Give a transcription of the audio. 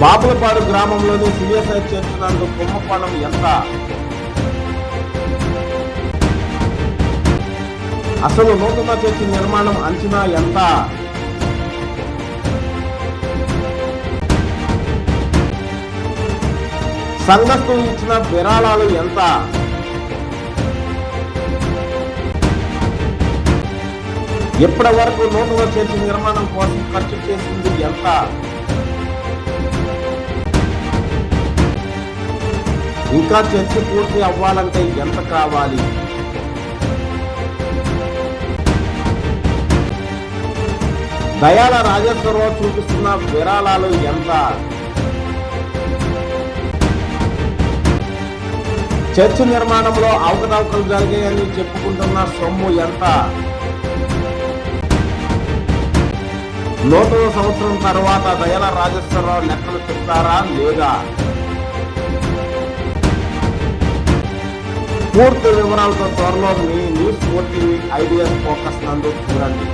బాపులపాడు గ్రామంలోని సిఎస్ఐ చేస్తున్నందుకు కుంభకోణం ఎంత? అసలు నూతన చర్చి నిర్మాణం అంచనా ఎంత? సంఘస్థులు ఇచ్చిన విరాళాలు ఎంత? ఇప్పటి వరకు నూతన చర్చి నిర్మాణం కోసం ఖర్చు చేసింది ఎంత? ఇంకా చర్చి పూర్తి అవ్వాలంటే ఎంత కావాలి? దయాల రాజేశ్వరరావు చూపిస్తున్న విరాళాలు ఎంత? చర్చి నిర్మాణంలో అవకతవకలు జరిగాయని చెప్పుకుంటున్న సొమ్ము ఎంత? నూతన సంవత్సరం తర్వాత దయాల రాజేశ్వరరావు లెక్కలు చెప్తారా లేదా? పూర్తి వివరాలతో త్వరలో మీ న్యూస్ ఓటీవీ ఐడియా ఫోకస్ నందు చూడండి.